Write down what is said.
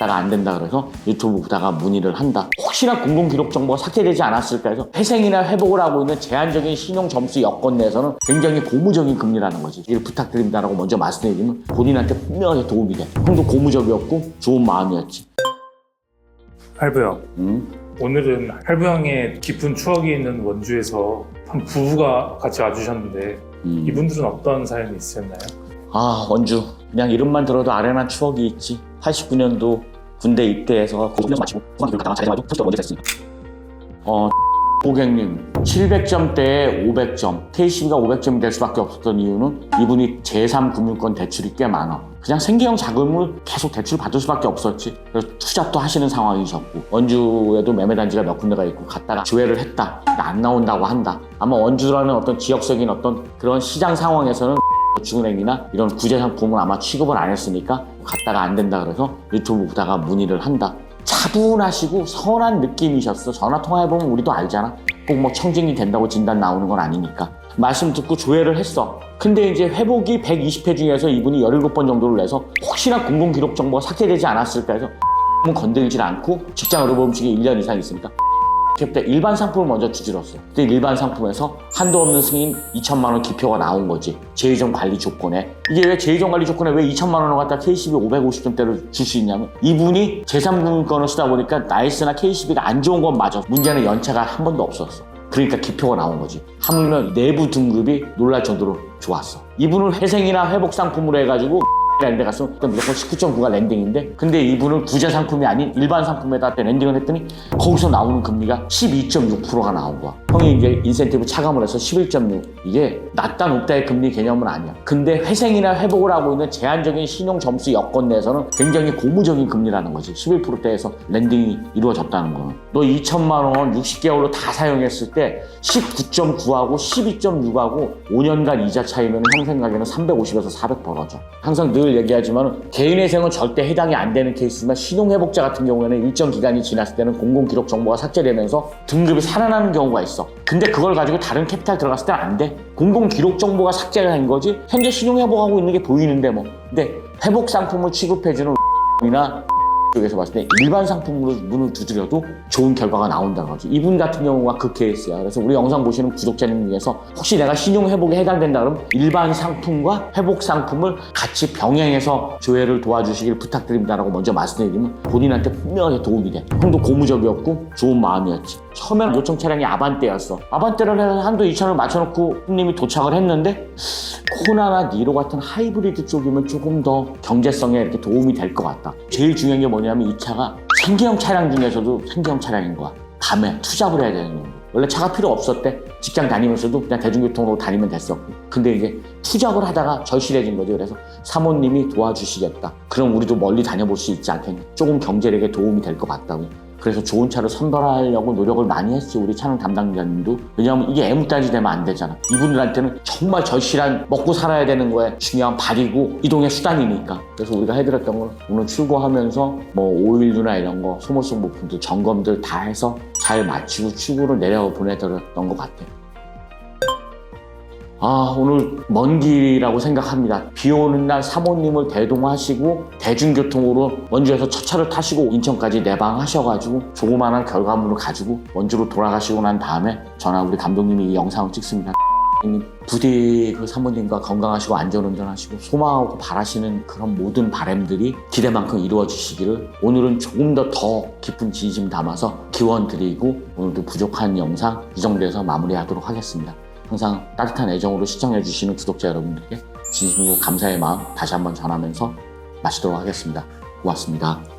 갔다가 안 된다 그래서 유튜브 보다가 문의를 한다. 혹시나 공공 기록 정보가 삭제되지 않았을까 해서 회생이나 회복을 하고 있는 제한적인 신용 점수 여건 내에서는 굉장히 고무적인 금리라는 거지. 이를 부탁드립니다라고 먼저 말씀드리면 본인한테 분명하게 도움이 돼. 형도 고무적이었고 좋은 마음이었지. 할부 형, 응? 오늘은 할부 형의 깊은 추억이 있는 원주에서 한 부부가 같이 와주셨는데 음. 이분들은 어떤 사연이 있으셨나요? 아 원주 그냥 이름만 들어도 아련한 추억이 있지 89년도 군대 입대해서 고등학교 마치고 중학교 갔다가 잘해가지고 사실 먼저 됐으니까 어 고객님 700점대에 500점. KCB가 500점이 될 수밖에 없었던 이유는 이분이 제3금융권 대출이 꽤 많아. 그냥 생계형 자금을 계속 대출 받을 수밖에 없었지. 그래서 투잡도 하시는 상황이셨고 원주에도 매매단지가 몇 군데가 있고 갔다가 조회를 했다. 안 나온다고 한다. 아마 원주라는 어떤 지역적인 어떤 그런 시장 상황에서는 중은행이나 이런 구제 상품을 아마 취급을 안 했으니까 갔다가 안 된다 그래서 유튜브 보다가 문의를 한다. 차분하시고 선한 느낌이셨어. 전화 통화해보면 우리도 알잖아. 꼭 뭐 청진이 된다고 진단 나오는 건 아니니까. 말씀 듣고 조회를 했어. 근데 이제 회복이 120회 중에서 이분이 17번 정도를 내서 혹시나 공공 기록 정보가 삭제되지 않았을까 해서 건들질 않고 직장 의료보험직이 1년 이상 있으니까 그때 일반 상품을 먼저 두드렸어. 그때 일반 상품에서 한도 없는 승인 2천만 원 기표가 나온 거지. 제의점 관리 조건에. 이게 왜 제의점 관리 조건에 왜 2천만 원을 갖다 KCB 550점대를 줄수 있냐면 이분이 제3금융권을 쓰다 보니까 나이스나 KCB가 안 좋은 건 맞아. 문제는 연체가 한 번도 없었어. 그러니까 기표가 나온 거지. 하물며 내부 등급이 놀랄 정도로 좋았어. 이분을 회생이나 회복 상품으로 해가지고 랜드 갔으면 그때 무조건 19.9가 랜딩인데 근데 이분은 구제 상품이 아닌 일반 상품에다 랜딩을 했더니 거기서 나오는 금리가 12.6%가 나온 거야 형이 이제 인센티브 차감을 해서 11.6 이게 낮다 높다의 금리 개념은 아니야. 근데 회생이나 회복을 하고 있는 제한적인 신용 점수 여건 내에서는 굉장히 고무적인 금리라는 거지. 11%대에서 랜딩이 이루어졌다는 거는. 너 2천만 원 60개월로 다 사용했을 때 19.9하고 12.6하고 5년간 이자 차이면 형 생각에는 350에서 400 벌어져. 항상 늘 얘기하지만 개인 회생은 절대 해당이 안 되는 케이스지만 신용 회복자 같은 경우에는 일정 기간이 지났을 때는 공공 기록 정보가 삭제되면서 등급이 살아나는 경우가 있어. 근데 그걸 가지고 다른 캐피탈 들어갔을 때는 안 돼. 공공기록 정보가 삭제가 된 거지. 현재 신용 회복하고 있는 게 보이는데 뭐. 근데 회복 상품을 취급해주는 이나 쪽에서 봤을 때 일반 상품으로 문을 두드려도 좋은 결과가 나온다는 거지. 이분 같은 경우가 그 케이스야. 그래서 우리 영상 보시는 구독자님 중에서 혹시 내가 신용 회복에 해당된다 그러면 일반 상품과 회복 상품을 같이 병행해서 조회를 도와주시길 부탁드립니다라고 먼저 말씀드리면 본인한테 분명하게 도움이 돼. 형도 고무적이었고 좋은 마음이었지. 처음에는 요청 차량이 아반떼였어. 아반떼를 한도 2천을 맞춰놓고 손님이 도착을 했는데 코나나 니로 같은 하이브리드 쪽이면 조금 더 경제성에 이렇게 도움이 될 것 같다. 제일 중요한 게 뭐 냐면 이 차가 생계형 차량 중에서도 생계형 차량인 거야. 밤에 투잡을 해야 되는 거야. 원래 차가 필요 없었대. 직장 다니면서도 그냥 대중교통으로 다니면 됐었고. 근데 이제 투잡을 하다가 절실해진 거죠. 그래서 사모님이 도와주시겠다. 그럼 우리도 멀리 다녀볼 수 있지 않겠냐. 조금 경제력에 도움이 될 것 같다고. 그래서 좋은 차를 선별하려고 노력을 많이 했지 우리 차량 담당자님도. 왜냐하면 이게 애무단지 되면 안 되잖아. 이분들한테는 정말 절실한 먹고 살아야 되는 거에 중요한 발이고 이동의 수단이니까. 그래서 우리가 해드렸던 건 오늘 출고하면서 뭐 오일류나 이런 거 소모성 부품들 점검들 다 해서 잘 마치고 출고를 내려 보내드렸던 것 같아요 아, 오늘 먼 길이라고 생각합니다. 비 오는 날 사모님을 대동하시고 대중교통으로 원주에서 첫 차를 타시고 인천까지 내방하셔가지고 조그마한 결과물을 가지고 원주로 돌아가시고 난 다음에 전화 우리 감독님이 이 영상을 찍습니다. 님 부디 그 사모님과 건강하시고 안전운전하시고 소망하고 바라시는 그런 모든 바람들이 기대만큼 이루어지시기를 오늘은 조금 더 더 깊은 진심 담아서 기원 드리고 오늘도 부족한 영상 이 정도에서 마무리하도록 하겠습니다. 항상 따뜻한 애정으로 시청해주시는 구독자 여러분들께 진심으로 감사의 마음 다시 한번 전하면서 마치도록 하겠습니다. 고맙습니다.